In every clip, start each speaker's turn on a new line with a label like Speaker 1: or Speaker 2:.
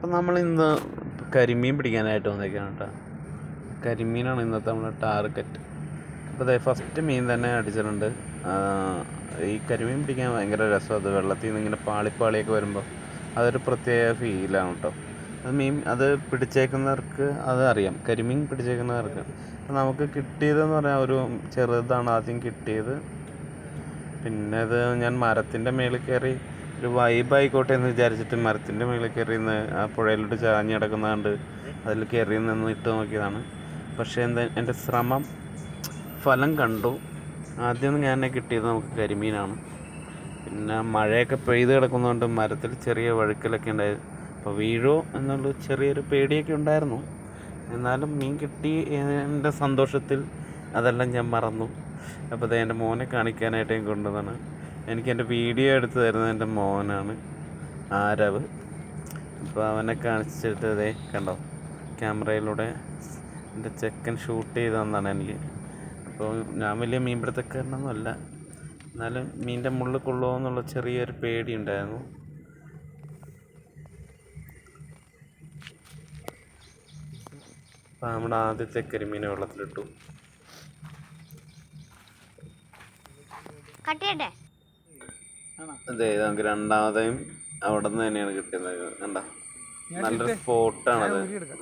Speaker 1: അപ്പം നമ്മൾ ഇന്ന് കരിമീൻ പിടിക്കാനായിട്ട് വന്നേക്കാണ് കേട്ടോ കരിമീനാണ് ഇന്നത്തെ നമ്മുടെ ടാർഗറ്റ് അപ്പോൾ അതെ ഫസ്റ്റ് മീൻ തന്നെ അടിച്ചിട്ടുണ്ട്. ഈ കരിമീൻ പിടിക്കാൻ ഭയങ്കര രസം. അത് വെള്ളത്തിൽ നിന്ന് ഇങ്ങനെ പാളിപ്പാളിയൊക്കെ വരുമ്പോൾ അതൊരു പ്രത്യേക ഫീലാണ് കേട്ടോ അത് മീൻ അത് പിടിച്ചേക്കുന്നവർക്ക് അത് അറിയാം. കരിമീൻ പിടിച്ചേക്കുന്നവർക്ക്. നമുക്ക് കിട്ടിയതെന്ന് പറഞ്ഞാൽ ഒരു ചെറുതാണ് ആദ്യം കിട്ടിയത്. പിന്നെ അത് ഞാൻ മരത്തിന്റെ മേളിൽ കയറി ഒരു വൈബ് ആയിക്കോട്ടെ എന്ന് വിചാരിച്ചിട്ട് മരത്തിന്റെ മുകളിൽ കയറി നിന്ന് ആ പുഴയിലോട്ട് ചാഞ്ഞ് കിടക്കുന്നതുകൊണ്ട് അതിൽ കയറി നിന്ന് ഇട്ട് നോക്കിയതാണ്. പക്ഷേ എന്താ എന്റെ ശ്രമം ഫലം കണ്ടു. ആദ്യം ഞാൻ കിട്ടിയത് നമുക്ക് കരിമീനാണ്. പിന്നെ മഴയൊക്കെ പെയ്ത് കിടക്കുന്നതുകൊണ്ട് മരത്തിൽ ചെറിയ വഴുക്കലൊക്കെ ഉണ്ടായിരുന്നു അപ്പോൾ വീഴോ എന്നുള്ള ചെറിയൊരു പേടിയൊക്കെ ഉണ്ടായിരുന്നു. എന്നാലും മീൻ കിട്ടി എന്റെ സന്തോഷത്തിൽ അതെല്ലാം ഞാൻ മറന്നു. അപ്പോൾ അത് എന്റെ മോനെ കാണിക്കാനായിട്ട് ഞാൻ കൊണ്ടുവന്നാണ് എനിക്ക് എന്റെ വീഡിയോ എടുത്ത് തരുന്നത് എന്റെ മോനാണ് ആരവ്. അപ്പോൾ അവനെ കാണിച്ചിട്ട് ദേ കണ്ടോ? ക്യാമറയിലൂടെ എന്റെ ചെക്കൻ ഷൂട്ട് ചെയ്ത് തന്നാണ് എനിക്ക്. അപ്പോൾ ഞാൻ വലിയ മീൻപിടുത്തക്കാരനൊന്നുമല്ല. എന്നാലും മീനിന്റെ മുള്ളിൽ കൊള്ളുമോ എന്നുള്ള ചെറിയൊരു പേടി ഉണ്ടായിരുന്നു അപ്പോൾ നമ്മുടെ ആദ്യത്തെ കരിമീനെ വെള്ളത്തിലിട്ടു.
Speaker 2: കട്ട് ചെയ്യട്ടെ?
Speaker 1: അതെ നമുക്ക് രണ്ടാമതെയും അവിടെ നിന്ന് തന്നെയാണ് കിട്ടിയത് കണ്ട? നല്ലൊരു അത്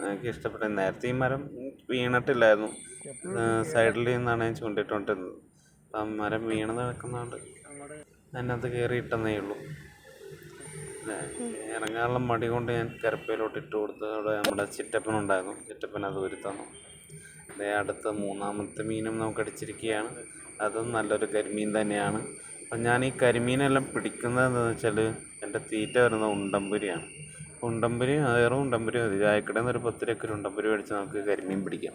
Speaker 1: എനിക്ക് ഇഷ്ടപ്പെട്ട. നേരത്തെ ഈ മരം വീണിട്ടില്ലായിരുന്നു. സൈഡിൽ നിന്നാണ് ഞാൻ ചൂണ്ടിട്ടുകൊണ്ടിരുന്നത് ആ മരം വീണ് നടക്കുന്നതുകൊണ്ട് അതിനകത്ത് കയറി ഇട്ടെന്നേ ഉള്ളൂ. ഇറങ്ങാനുള്ള മടി കൊണ്ട് ഞാൻ കരപ്പയിലോട്ട് ഇട്ട് കൊടുത്ത് അവിടെ നമ്മുടെ ചിറ്റപ്പനുണ്ടായിരുന്നു ചിറ്റപ്പൻ അത് ഒരുത്തന്നു തന്നു. അതേ അടുത്ത മൂന്നാമത്തെ മീനും നമുക്ക് അടിച്ചിരിക്കുകയാണ്. അതും നല്ലൊരു കരിമീൻ തന്നെയാണ്. അപ്പം ഞാൻ ഈ കരിമീനെല്ലാം പിടിക്കുന്നത് എന്താണെന്ന് വെച്ചാൽ എന്റെ തീറ്റ വരുന്ന ഉണ്ടമ്പുരിയാണ്. ഉണ്ടമ്പുരി ഏറും ഉണ്ടമ്പുരി മതി. ചായക്കടയിൽ നിന്ന് ഒരു പത്ത് രൂപയ്ക്ക് ഒരു ഉണ്ടമ്പുരി മേടിച്ച് നമുക്ക് കരിമീൻ പിടിക്കാം.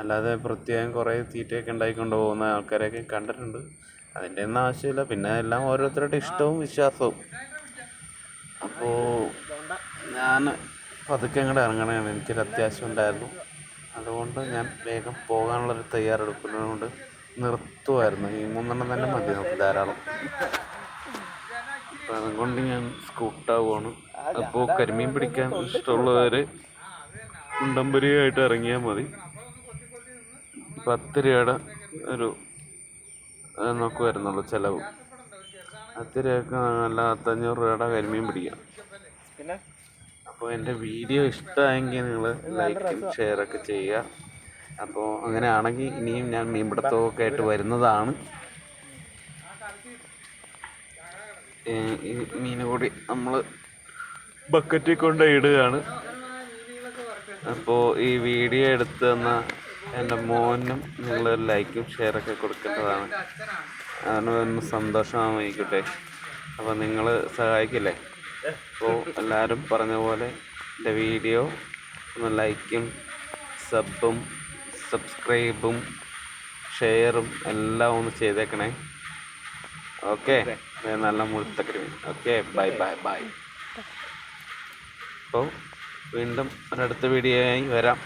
Speaker 1: അല്ലാതെ പ്രത്യേകം കുറേ തീറ്റയൊക്കെ ഉണ്ടാക്കിക്കൊണ്ട് പോകുന്ന ആൾക്കാരെയൊക്കെ കണ്ടിട്ടുണ്ട്. അതിന്റെ ഒന്നും ആവശ്യമില്ല. പിന്നെ എല്ലാം ഓരോരുത്തരുടെ ഇഷ്ടവും വിശ്വാസവും. അപ്പോൾ ഞാൻ പതുക്കെ അങ്ങോട്ട് ഇറങ്ങണതാണ്. എനിക്കൊരു അത്യാവശ്യം ഉണ്ടായിരുന്നു. അതുകൊണ്ട് ഞാൻ വേഗം പോകാനുള്ളൊരു തയ്യാറെടുക്കുന്നതുകൊണ്ട് നിർത്തുമായിരുന്നു ഈ മൂന്നെണ്ണം തന്നെ മതി നമുക്ക് ധാരാളം. അപ്പം അതുകൊണ്ട് ഞാൻ സ്കൂട്ടാവുകയാണ് അപ്പോൾ കരിമീൻ പിടിക്കാൻ ഇഷ്ടമുള്ളവർ കുണ്ടമ്പരിയായിട്ട് ഇറങ്ങിയാൽ മതി. പത്ത് രൂപയുടെ ഒരു നമുക്ക് വരുന്നുള്ളൂ ചിലവ്. പത്ത് രൂപയ്ക്ക് നല്ല പത്തഞ്ഞൂറ് രൂപയുടെ കരിമീൻ പിടിക്കാം. അപ്പോൾ എന്റെ വീഡിയോ ഇഷ്ടമായെങ്കിൽ നിങ്ങൾ ലൈക്കും ഷെയറൊക്കെ ചെയ്യുക. അപ്പോൾ അങ്ങനെയാണെങ്കിൽ ഇനിയും ഞാൻ മീൻപിടുത്തമൊക്കെ ആയിട്ട് വരുന്നതാണ് ഈ മീൻ കൂടി നമ്മൾ ബക്കറ്റിൽ കൊണ്ട് ഇടുകയാണ്. അപ്പോൾ ഈ വീഡിയോ എടുത്ത് തന്ന എന്റെ മോനും നിങ്ങൾ ലൈക്കും ഷെയറൊക്കെ കൊടുക്കേണ്ടതാണ് അതിന് ഒന്ന് സന്തോഷമായിക്കോട്ടെ അപ്പോൾ നിങ്ങൾ സഹായിക്കില്ലേ? അപ്പോൾ എല്ലാവരും പറഞ്ഞ പോലെ എന്റെ വീഡിയോ ഒന്ന് ലൈക്കും സബും സബ്സ്ക്രൈബും ഷെയറും എല്ലാം ഒന്ന് ചെയ്തേക്കണേ. ഓക്കെ? നല്ല മുഴുത്തക്കരി ഓക്കെ ബൈ ബൈ ബൈ. അപ്പോൾ വീണ്ടും ഒരടുത്ത വീഡിയോ ആയി വരാം.